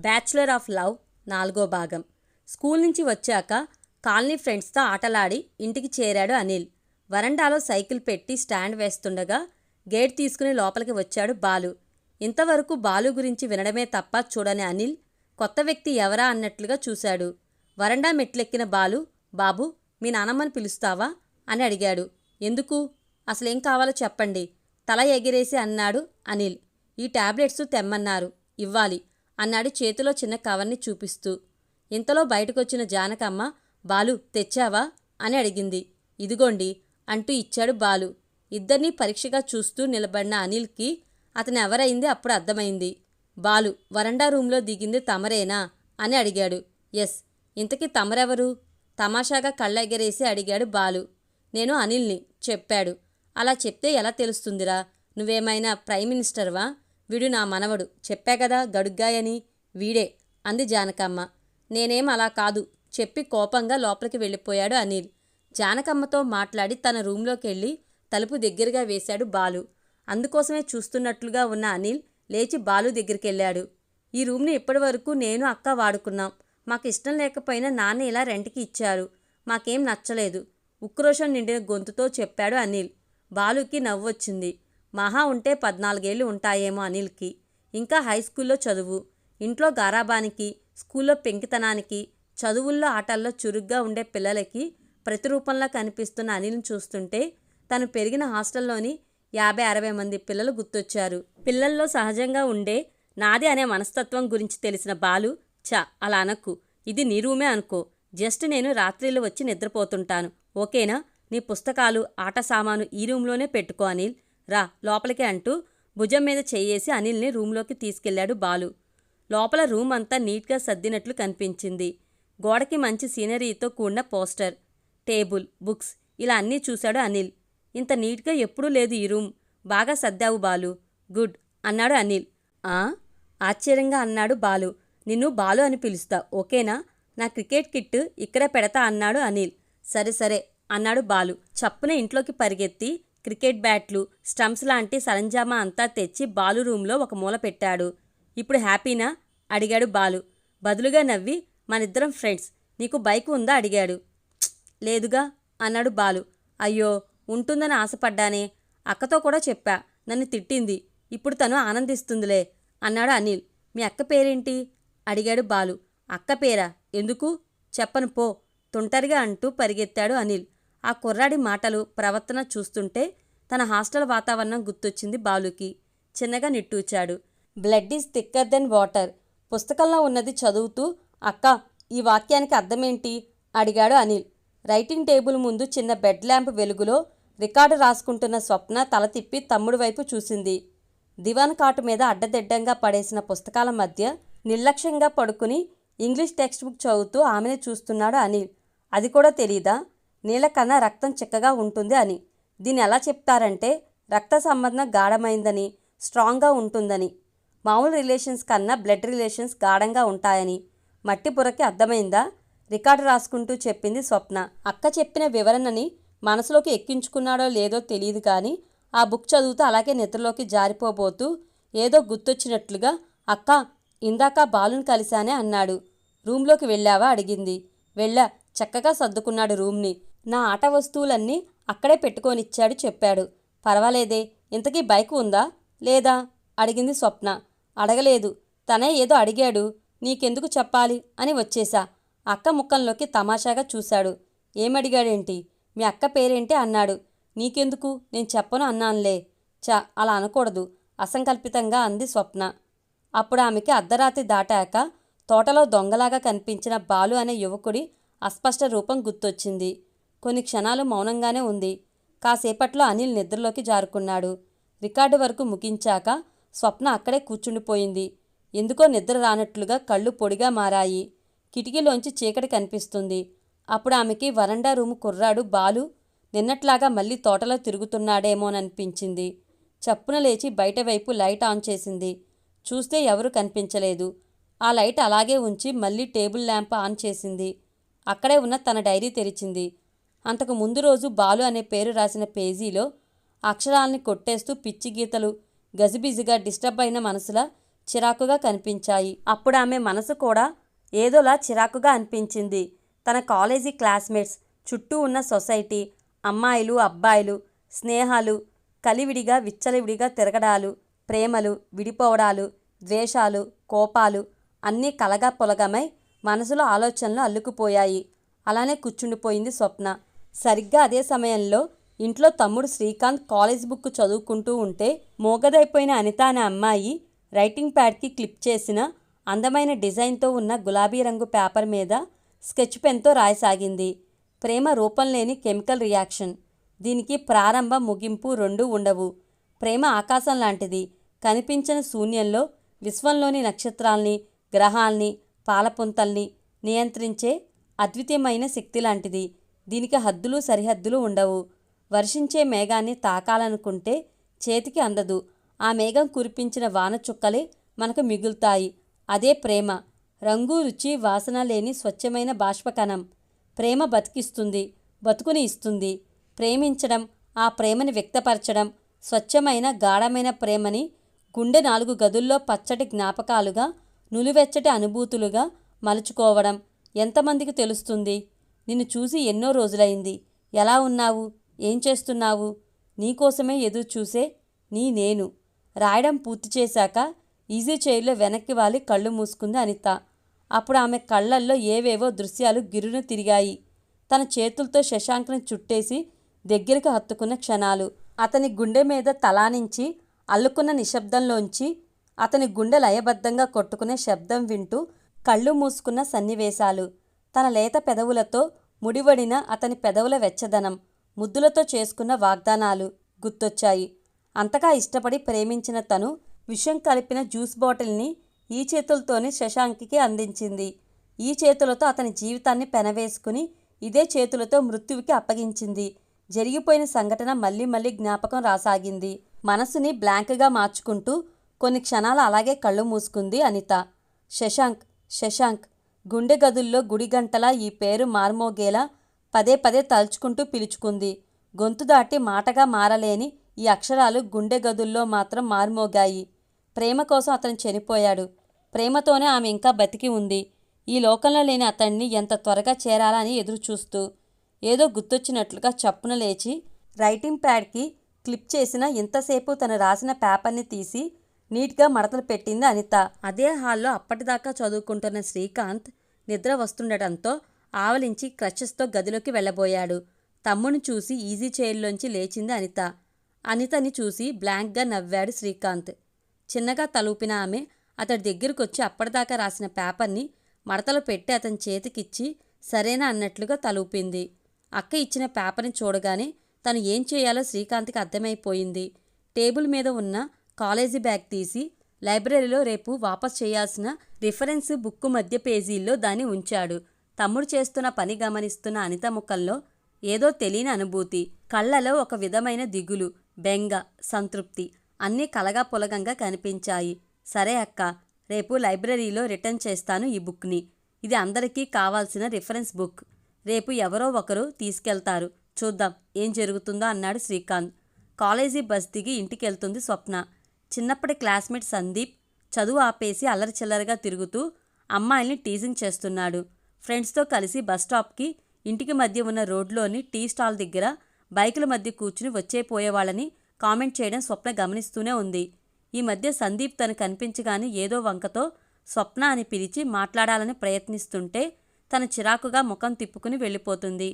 Bachelor of love నాలుగో భాగం. School నుంచి వచ్చాక కాలనీ ఫ్రెండ్స్తో ఆటలాడి ఇంటికి చేరాడు అనిల్. వరండాలో సైకిల్ పెట్టి స్టాండ్ వేస్తుండగా గేట్ తీసుకుని లోపలికి వచ్చాడు బాలు. ఇంతవరకు బాలు గురించి వినడమే తప్ప చూడని అనిల్ కొత్త వ్యక్తి ఎవరా అన్నట్లుగా చూశాడు. వరండా మెట్లెక్కిన బాలు బాబు మీ నానమ్మని పిలుస్తావా? అని అడిగాడు. ఎందుకు? అసలేం కావాలో చెప్పండి. తల ఎగిరేసి అన్నాడు అనిల్. ఈ టాబ్లెట్స్ తెమ్మన్నారు. ఇవ్వాలి. అన్నాడు చేతిలో చిన్న కవర్ని చూపిస్తూ. ఇంతలో బయటకొచ్చిన జానకమ్మ బాలు తెచ్చావా? అని అడిగింది. ఇదిగోండి అంటూ ఇచ్చాడు బాలు. ఇద్దరినీ పరీక్షగా చూస్తూ నిలబడిన అనిల్కి అతను ఎవరైంది అప్పుడు అర్థమైంది. బాలు వరండా రూంలో దిగింది తమరేనా? అని అడిగాడు. ఎస్. ఇంతకీ తమరెవరు? తమాషాగా కళ్ళెగరేసి అడిగాడు బాలు. నేను అనిల్ని చెప్పాడు. అలా చెప్తే ఎలా తెలుస్తుందిరా? నువ్వేమైనా ప్రైమ్ మినిస్టర్వా? వీడు నా మనవడు. చెప్పా కదా గడుగ్గాయని. వీడే. అంది జానకమ్మ. నేనేం అలా కాదు. చెప్పి కోపంగా లోపలికి వెళ్ళిపోయాడు అనిల్. జానకమ్మతో మాట్లాడి తన రూంలోకి వెళ్ళి తలుపు దగ్గరగా వేశాడు బాలు. అందుకోసమే చూస్తున్నట్లుగా ఉన్న అనిల్ లేచి బాలు దగ్గరికి వెళ్ళాడు ఈ రూమ్ని ఇప్పటివరకు నేను అక్క వాడుకున్నాం. మాకు ఇష్టం లేకపోయినా నాన్న ఇలా రెంట్కి ఇచ్చారు. మాకేం నచ్చలేదు. ఉక్రోషం నిండిన గొంతుతో చెప్పాడు అనిల్. బాలుకి నవ్వొచ్చింది. మహా ఉంటే పద్నాలుగేళ్ళు ఉంటాయేమో అనిల్కి. ఇంకా హై స్కూల్లో చదువు. ఇంట్లో గారాబానికి స్కూల్లో పెంకితనానికి చదువుల్లో ఆటల్లో చురుగ్గా ఉండే పిల్లలకి ప్రతిరూపంలా కనిపిస్తున్న అనిల్ని చూస్తుంటే తను పెరిగిన హాస్టల్లోని యాభై అరవై మంది పిల్లలు గుర్తొచ్చారు. పిల్లల్లో సహజంగా ఉండే నాది అనే మనస్తత్వం గురించి తెలిసిన బాలు చ అలా అనకు. ఇది నీ రూమే అనుకో. జస్ట్ నేను రాత్రిళ్ళు వచ్చి నిద్రపోతుంటాను. ఓకేనా? నీ పుస్తకాలు ఆట సామాను ఈ రూమ్లోనే పెట్టుకో అనిల్. రా లోపలికే అంటూ భుజం మీద చెయ్యేసి అనిల్ని రూమ్లోకి తీసుకెళ్ళాడు బాలు. లోపల రూమ్ అంతా నీట్గా సర్దినట్లు కనిపించింది. గోడకి మంచి సీనరీతో కూడిన పోస్టర్ టేబుల్ బుక్స్ ఇలా అన్నీ చూశాడు అనిల్. ఇంత నీట్గా ఎప్పుడూ లేదు ఈ రూమ్. బాగా సర్దావు బాలు. గుడ్ అన్నాడు అనిల్. ఆ? ఆశ్చర్యంగా అన్నాడు బాలు. నిన్ను బాలు అని పిలుస్తా ఓకేనా? నా క్రికెట్ కిట్ ఇక్కడే పెడతా అన్నాడు అనిల్. సరే సరే అన్నాడు బాలు. చప్పున ఇంట్లోకి పరిగెత్తి క్రికెట్ బ్యాట్లు స్టంప్స్ లాంటి సరంజామా అంతా తెచ్చి బాలు రూంలో ఒక మూల పెట్టాడు. ఇప్పుడు హ్యాపీనా? అడిగాడు బాలు. బదులుగా నవ్వి మనిద్దరం ఫ్రెండ్స్. నీకు బైక్ ఉందా? అడిగాడు. లేదుగా అన్నాడు బాలు. అయ్యో ఉంటుందని ఆశపడ్డానే. అక్కతో కూడా చెప్పా. నన్ను తిట్టింది. ఇప్పుడు తను ఆనందిస్తుందిలే అన్నాడు అనిల్. మీ అక్క పేరేంటి? అడిగాడు బాలు. అక్క పేరా? ఎందుకు? చెప్పను పో తుంటరిగా అంటూ పరిగెత్తాడు అనిల్. ఆ కుర్రాడి మాటలు ప్రవర్తన చూస్తుంటే తన హాస్టల్ వాతావరణం గుర్తొచ్చింది బాలుకి. చిన్నగా నిట్టూచాడు blood is thicker than water. పుస్తకంలో ఉన్నది చదువుతూ అక్క ఈ వాక్యానికి అర్థమేంటి? అడిగాడు అనిల్. రైటింగ్ టేబుల్ ముందు చిన్న బెడ్ ల్యాంప్ వెలుగులో రికార్డు రాసుకుంటున్న స్వప్న తల తిప్పి తమ్ముడి వైపు చూసింది. దివాన్ కాటు మీద అడ్డదిడ్డంగా పడేసిన పుస్తకాల మధ్య నిర్లక్ష్యంగా పడుకుని ఇంగ్లీష్ టెక్స్ట్ బుక్ చదువుతూ ఆమెనే చూస్తున్నాడు అనిల్. అది కూడా తెలీదా? నీళ్ళ కన్నా రక్తం చిక్కగా ఉంటుంది అని. దీన్ని ఎలా చెప్తారంటే రక్త సంబంధం గాఢమైందని స్ట్రాంగ్గా ఉంటుందని. మామూలు రిలేషన్స్ కన్నా బ్లడ్ రిలేషన్స్ గాఢంగా ఉంటాయని. మట్టి బుర్రకి అర్థమైందా? రికార్డు రాసుకుంటూ చెప్పింది స్వప్న. అక్క చెప్పిన వివరణని మనసులోకి ఎక్కించుకున్నాడో లేదో తెలియదు కానీ ఆ బుక్ చదువుతూ అలాగే నిద్రలోకి జారిపోబోతూ ఏదో గుర్తొచ్చినట్లుగా అక్క ఇందాక బాలుని కలిశానే అన్నాడు. రూంలోకి వెళ్ళావా? అడిగింది. వెళ్ళా. చక్కగా సర్దుకున్నాడు రూమ్ని. నా ఆట వస్తువులన్నీ అక్కడే పెట్టుకొనిచ్చాడు చెప్పాడు. పర్వాలేదే ఇంతకీ బైక్ ఉందా? లేదా? అడిగింది స్వప్న. అడగలేదు. తనే ఏదో అడిగాడు. నీకెందుకు చెప్పాలి? అని వచ్చేశా అక్క ముఖంలోకి తమాషాగా చూశాడు. ఏమడిగాడేంటి? మీ అక్క పేరేంటి? అన్నాడు. నీకెందుకు? నేను చెప్పను అన్నానులే. చ అలా అనకూడదు. అసంకల్పితంగా అంది స్వప్న. అప్పుడు ఆమెకి అర్ధరాత్రి దాటాక తోటలో దొంగలాగా కనిపించిన బాలు అనే యువకుడి అస్పష్ట రూపం గుర్తొచ్చింది. కొన్ని క్షణాలు మౌనంగానే ఉంది. కాసేపట్లో అనిల్ నిద్రలోకి జారుకున్నాడు. రికార్డు వరకు ముగించాక స్వప్న అక్కడే కూర్చుండిపోయింది. ఎందుకో నిద్ర రానట్లుగా కళ్ళు పొడిగా మారాయి. కిటికీలోంచి చీకటి కనిపిస్తుంది. అప్పుడు ఆమెకి వరండా రూము కుర్రాడు బాలు నిన్నట్లాగా మళ్ళీ తోటలో తిరుగుతున్నాడేమోననిపించింది. చప్పున లేచి బయట వైపు లైట్ ఆన్ చేసింది. చూస్తే ఎవరూ కనిపించలేదు. ఆ లైట్ అలాగే ఉంచి మళ్ళీ టేబుల్ ల్యాంప్ ఆన్ చేసింది. అక్కడే ఉన్న తన డైరీ తెరిచింది. అంతకు ముందు రోజు బాలు అనే పేరు రాసిన పేజీలో అక్షరాల్ని కొట్టేస్తూ పిచ్చి గీతలు గజిబిజిగా డిస్టర్బ్ అయిన మనసులా చిరాకుగా కనిపించాయి. అప్పుడు ఆమె మనసు కూడా ఏదోలా చిరాకుగా అనిపించింది. తన కాలేజీ క్లాస్మేట్స్ చుట్టూ ఉన్న సొసైటీ అమ్మాయిలు అబ్బాయిలు స్నేహాలు కలివిడిగా విచ్చలవిడిగా తిరగడాలు ప్రేమలు విడిపోవడాలు ద్వేషాలు కోపాలు అన్నీ కలగా పొలగమై మనసులో ఆలోచనలు అల్లుకుపోయాయి. అలానే కూర్చుండిపోయింది స్వప్న. సరిగ్గా అదే సమయంలో ఇంట్లో తమ్ముడు శ్రీకాంత్ కాలేజ్ బుక్ చదువుకుంటూ ఉంటే మోగదైపోయిన అనిత అనే అమ్మాయి రైటింగ్ ప్యాడ్కి క్లిప్ చేసిన అందమైన డిజైన్తో ఉన్న గులాబీ రంగు పేపర్ మీద స్కెచ్ పెన్తో రాయసాగింది. ప్రేమ రూపం లేని కెమికల్ రియాక్షన్. దీనికి ప్రారంభ ముగింపు రెండూ ఉండవు. ప్రేమ ఆకాశం లాంటిది. కనిపించని శూన్యంలో విశ్వంలోని నక్షత్రాల్ని గ్రహాల్ని పాలపుంతల్ని నియంత్రించే అద్వితీయమైన శక్తి లాంటిది. దీనికి హద్దులు సరిహద్దులు ఉండవు. వర్షించే మేఘాన్ని తాకాలనుకుంటే చేతికి అందదు. ఆ మేఘం కురిపించిన వాన చుక్కలే మనకు మిగులుతాయి. అదే ప్రేమ. రంగు రుచి వాసన లేని స్వచ్ఛమైన బాష్పకణం. ప్రేమ బతికిస్తుంది బతుకుని ఇస్తుంది. ప్రేమించడం ఆ ప్రేమని వ్యక్తపరచడం స్వచ్ఛమైన గాఢమైన ప్రేమని గుండె నాలుగు గదుల్లో పచ్చటి జ్ఞాపకాలుగా నులివెచ్చటి అనుభూతులుగా మలుచుకోవడం ఎంతమందికి తెలుస్తుంది? నిన్ను చూసి ఎన్నో రోజులైంది. ఎలా ఉన్నావు? ఏం చేస్తున్నావు? నీకోసమే ఎదురు చూసే నీ నేను. రాయడం పూర్తి చేశాక ఈజీ చైర్లో వెనక్కి వాలి కళ్ళు మూసుకుంది అనిత. అప్పుడు ఆమె కళ్ళల్లో ఏవేవో దృశ్యాలు గిరును తిరిగాయి. తన చేతులతో శశాంక్ని చుట్టేసి దగ్గరికి హత్తుకున్న క్షణాలు. అతని గుండె మీద తలానించి అల్లుకున్న నిశ్శబ్దంలోంచి అతని గుండె లయబద్ధంగా కొట్టుకునే శబ్దం వింటూ కళ్ళు మూసుకున్న సన్నివేశాలు. తన లేత పెదవులతో ముడివడిన అతని పెదవుల వెచ్చదనం ముద్దులతో చేసుకున్న వాగ్దానాలు గుర్తొచ్చాయి. అంతగా ఇష్టపడి ప్రేమించిన తను విషం కలిపిన జ్యూస్ బాటిల్ని ఈ చేతులతోనే శశాంక్కి అందించింది. ఈ చేతులతో అతని జీవితాన్ని పెనవేసుకుని ఇదే చేతులతో మృత్యువుకి అప్పగించింది. జరిగిపోయిన సంఘటన మళ్ళీ మళ్ళీ జ్ఞాపకం రాసాగింది. మనసుని బ్లాంక్గా మార్చుకుంటూ కొన్ని క్షణాలు అలాగే కళ్ళు మూసుకుంది అనిత. శశాంక్ శశాంక్ గుండె గదుల్లో గుడిగంటలా ఈ పేరు మార్మోగేలా పదే పదే తలుచుకుంటూ పిలుచుకుంది. గొంతు దాటి మాటగా మారలేని ఈ అక్షరాలు గుండె గదుల్లో మాత్రం మార్మోగాయి. ప్రేమ కోసం అతను చనిపోయాడు. ప్రేమతోనే ఆమె ఇంకా బతికి ఉంది. ఈ లోకంలో లేని అతన్ని ఎంత త్వరగా చేరాలని ఎదురుచూస్తూ ఏదో గుర్తొచ్చినట్లుగా చప్పున లేచి రైటింగ్ ప్యాడ్కి క్లిప్ చేసిన ఇంతసేపు తను రాసిన పేపర్ని తీసి నీట్గా మడతలు పెట్టింది అనిత. అదే హాల్లో అప్పటిదాకా చదువుకుంటున్న శ్రీకాంత్ నిద్ర వస్తుండటంతో ఆవలించి క్రచెస్తో గదిలోకి వెళ్ళబోయాడు. తమ్ముని చూసి ఈజీ చైర్లోంచి లేచింది అనిత. అనితని చూసి బ్లాంక్గా నవ్వాడు శ్రీకాంత్. చిన్నగా తలూపిన ఆమె అతడి దగ్గరకొచ్చి అప్పటిదాకా రాసిన పేపర్ని మడతలు పెట్టి అతని చేతికిచ్చి సరేనా అన్నట్లుగా తలూపింది. అక్క ఇచ్చిన పేపర్ని చూడగానే తను ఏం చేయాలో శ్రీకాంత్కి అర్థమైపోయింది. టేబుల్ మీద ఉన్న కాలేజీ బ్యాగ్ తీసి లైబ్రరీలో రేపు వాపస్ చేయాల్సిన రిఫరెన్స్ బుక్కు మధ్య పేజీల్లో దాన్ని ఉంచాడు. తమ్ముడు చేస్తున్న పని గమనిస్తున్న అనిత ముఖంలో ఏదో తెలియని అనుభూతి కళ్ళలో ఒక విధమైన దిగులు బెంగ సంతృప్తి అన్నీ కలగా పొలగంగా కనిపించాయి. సరే అక్క రేపు లైబ్రరీలో రిటర్న్ చేస్తాను ఈ బుక్ని. ఇది అందరికీ కావాల్సిన రిఫరెన్స్ బుక్. రేపు ఎవరో ఒకరు తీసుకెళ్తారు. చూద్దాం ఏం జరుగుతుందో అన్నాడు శ్రీకాంత్. కాలేజీ బస్ దిగి ఇంటికెళ్తుంది స్వప్న. చిన్నప్పటి క్లాస్మేట్ సందీప్ చదువు ఆపేసి అల్లరి చిల్లరగా తిరుగుతూ అమ్మాయిల్ని టీజింగ్ చేస్తున్నాడు. ఫ్రెండ్స్తో కలిసి బస్ స్టాప్కి ఇంటికి మధ్య ఉన్న రోడ్లోని టీ స్టాల్ దగ్గర బైకుల మధ్య కూర్చుని వచ్చే పోయేవాళ్ళని కామెంట్ చేయడం స్వప్న గమనిస్తూనే ఉంది. ఈ మధ్య సందీప్ తను కనిపించగానే ఏదో వంకతో స్వప్న అని పిలిచి మాట్లాడాలని ప్రయత్నిస్తుంటే తన చిరాకుగా ముఖం తిప్పుకుని వెళ్ళిపోతుంది.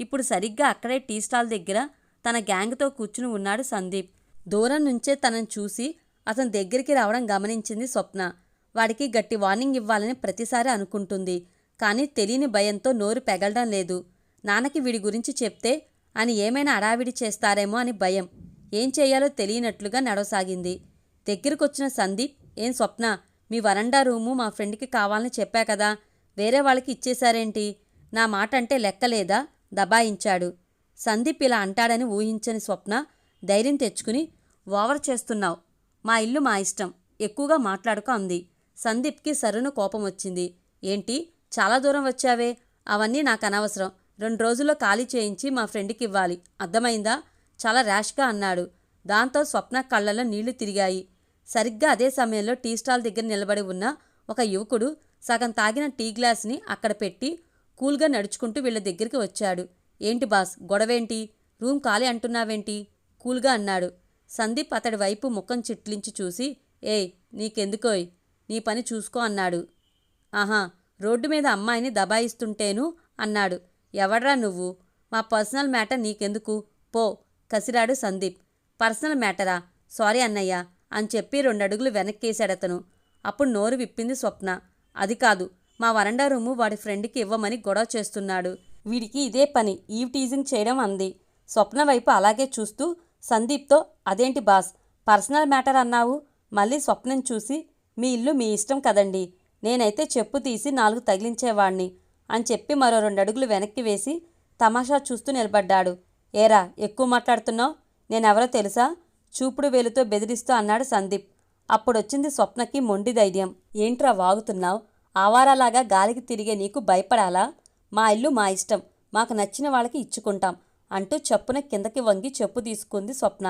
ఇప్పుడు సరిగ్గా అక్కడే టీ స్టాల్ దగ్గర తన గ్యాంగ్తో కూర్చుని ఉన్నాడు సందీప్. దూరం నుంచే తనను చూసి అతని దగ్గరికి రావడం గమనించింది స్వప్న. వాడికి గట్టి వార్నింగ్ ఇవ్వాలని ప్రతిసారి అనుకుంటుంది. కానీ తెలియని భయంతో నోరు పెగలడం లేదు. నాన్నకి వీడి గురించి చెప్తే అని ఏమైనా అడావిడి చేస్తారేమో అని భయం. ఏం చేయాలో తెలియనట్లుగా నడవసాగింది. దగ్గరకొచ్చిన సందీప్ ఏం స్వప్న మీ వరండా రూము మా ఫ్రెండ్కి కావాలని చెప్పా కదా వేరే వాళ్ళకి ఇచ్చేశారేంటి? నా మాట అంటే లెక్కలేదా? దబాయించాడు. సందీప్ ఇలా అంటాడని ఊహించని స్వప్న ధైర్యం తెచ్చుకుని ఓవర్ చేస్తున్నావు మా ఇల్లు మా ఇష్టం. ఎక్కువగా మాట్లాడుకో అంది. సందీప్కి సరును కోపం వచ్చింది. ఏంటి? చాలా దూరం వచ్చావే? అవన్నీ నాకు అనవసరం. రెండు రోజుల్లో ఖాళీ చేయించి మా ఫ్రెండ్కి ఇవ్వాలి అర్థమైందా? చాలా ర్యాష్గా అన్నాడు. దాంతో స్వప్న కళ్ళలో నీళ్ళు తిరిగాయి. సరిగ్గా అదే సమయంలో టీ స్టాల్ దగ్గర నిలబడి ఉన్న ఒక యువకుడు సగం తాగిన టీ గ్లాస్ని అక్కడ పెట్టి కూల్గా నడుచుకుంటూ వీళ్ళ దగ్గరికి వచ్చాడు. ఏంటి బాస్? గొడవేంటి? రూమ్ ఖాళీ అంటున్నావేంటి? కూల్గా అన్నాడు. సందీప్ అతడి వైపు ముఖం చిట్లించి చూసి ఏయ్ నీకెందుకోయ్? నీ పని చూసుకో అన్నాడు. ఆహా రోడ్డు మీద అమ్మాయిని దబాయిస్తుంటేను అన్నాడు. ఎవడ్రా నువ్వు? మా పర్సనల్ మ్యాటర్ నీకెందుకు? పో కసిరాడు సందీప్. పర్సనల్ మ్యాటరా? సారీ అన్నయ్య అని చెప్పి రెండు అడుగులు వెనక్కేశాడతను. అప్పుడు నోరు విప్పింది స్వప్న. అది కాదు మా వరండా రూము వాడి ఫ్రెండ్కి ఇవ్వమని గొడవ చేస్తున్నాడు. వీడికి ఇదే పని ఈవ్ టీజింగ్ చేయడం అంది. స్వప్న వైపు అలాగే చూస్తూ సందీప్తో అదేంటి బాస్ పర్సనల్ మ్యాటర్ అన్నావు మళ్ళీ స్వప్నం చూసి మీ ఇల్లు మీ ఇష్టం కదండి నేనైతే చెప్పు తీసి నాలుగు తగిలించేవాణ్ణి అని చెప్పి మరో రెండు అడుగులు వెనక్కి వేసి తమాషా చూస్తూ నిలబడ్డాడు. ఏరా ఎక్కువ మాట్లాడుతున్నావు? నేనెవరో తెలుసా? చూపుడు వేలుతో బెదిరిస్తూ అన్నాడు సందీప్. అప్పుడొచ్చింది స్వప్నకి మొండి ధైర్యం. ఏంట్రా వాగుతున్నావు? ఆవారాలాగా గాలికి తిరిగే నీకు భయపడాలా? మా ఇల్లు మా ఇష్టం. మాకు నచ్చిన వాళ్ళకి ఇచ్చుకుంటాం. అంటూ చెప్పున కిందకి వంగి చెప్పు తీసుకుంది స్వప్న.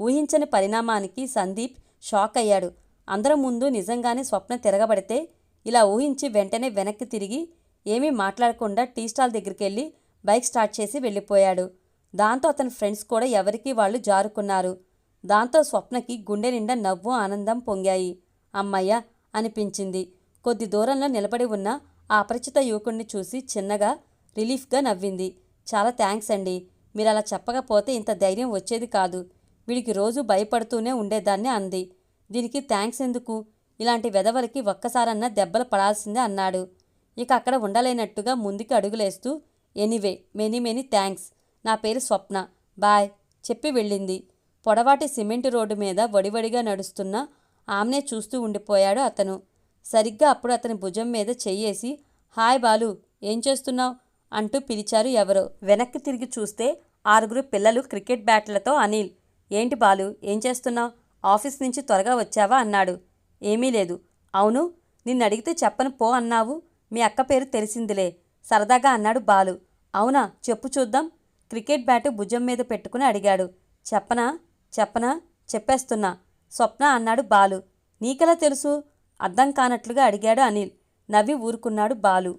ఊహించని పరిణామానికి సందీప్ షాక్ అయ్యాడు. అందరం ముందు నిజంగానే స్వప్న తిరగబడితే ఇలా ఊహించి వెంటనే వెనక్కి తిరిగి ఏమీ మాట్లాడకుండా టీ స్టాల్ దగ్గరికి వెళ్ళి బైక్ స్టార్ట్ చేసి వెళ్ళిపోయాడు. దాంతో అతని ఫ్రెండ్స్ కూడా ఎవరికీ వాళ్ళు జారుకున్నారు. దాంతో స్వప్నకి గుండె నిండా నవ్వు ఆనందం పొంగాయి. అమ్మయ్య! అనిపించింది. కొద్ది దూరంలో నిలబడి ఉన్న ఆ అపరిచిత యువకుణ్ణి చూసి చిన్నగా రిలీఫ్గా నవ్వింది. చాలా థ్యాంక్స్ అండి. మీరు అలా చెప్పకపోతే ఇంత ధైర్యం వచ్చేది కాదు. వీడికి రోజు భయపడుతూనే ఉండేదాన్ని అంది. దీనికి థ్యాంక్స్ ఎందుకు? ఇలాంటి వెధవలకి ఒక్కసారన్నా దెబ్బలు పడాల్సిందే అన్నాడు. ఇక అక్కడ ఉండలేనట్టుగా ముందుకి అడుగులేస్తూ ఎనీవే మెనీ మెనీ థ్యాంక్స్ నా పేరు స్వప్న. బాయ్ చెప్పి వెళ్ళింది. పొడవాటి సిమెంట్ రోడ్డు మీద వడివడిగా నడుస్తున్న ఆమెనే చూస్తూ ఉండిపోయాడు అతను. సరిగ్గా అప్పుడు అతని భుజం మీద చెయ్యేసి హాయ్ బాలు ఏం చేస్తున్నావు? అంటూ పిలిచారు ఎవరో. వెనక్కి తిరిగి చూస్తే ఆరుగురు పిల్లలు క్రికెట్ బ్యాట్లతో అనిల్ ఏంటి బాలు ఏం చేస్తున్నావు? ఆఫీస్ నుంచి త్వరగా వచ్చావా? అన్నాడు. ఏమీ లేదు. అవును నిన్ను అడిగితే చెప్పను పో అన్నావు. మీ అక్క పేరు తెలిసిందిలే. సరదాగా అన్నాడు బాలు. అవునా చెప్పు చూద్దాం. క్రికెట్ బ్యాటు భుజం మీద పెట్టుకుని అడిగాడు. చెప్పనా? చెప్పనా? చెప్పేస్తున్నా. స్వప్న అన్నాడు బాలు. నీకెలా తెలుసు? అర్థం కానట్లుగా అడిగాడు అనిల్. నవ్వి ఊరుకున్నాడు బాలు.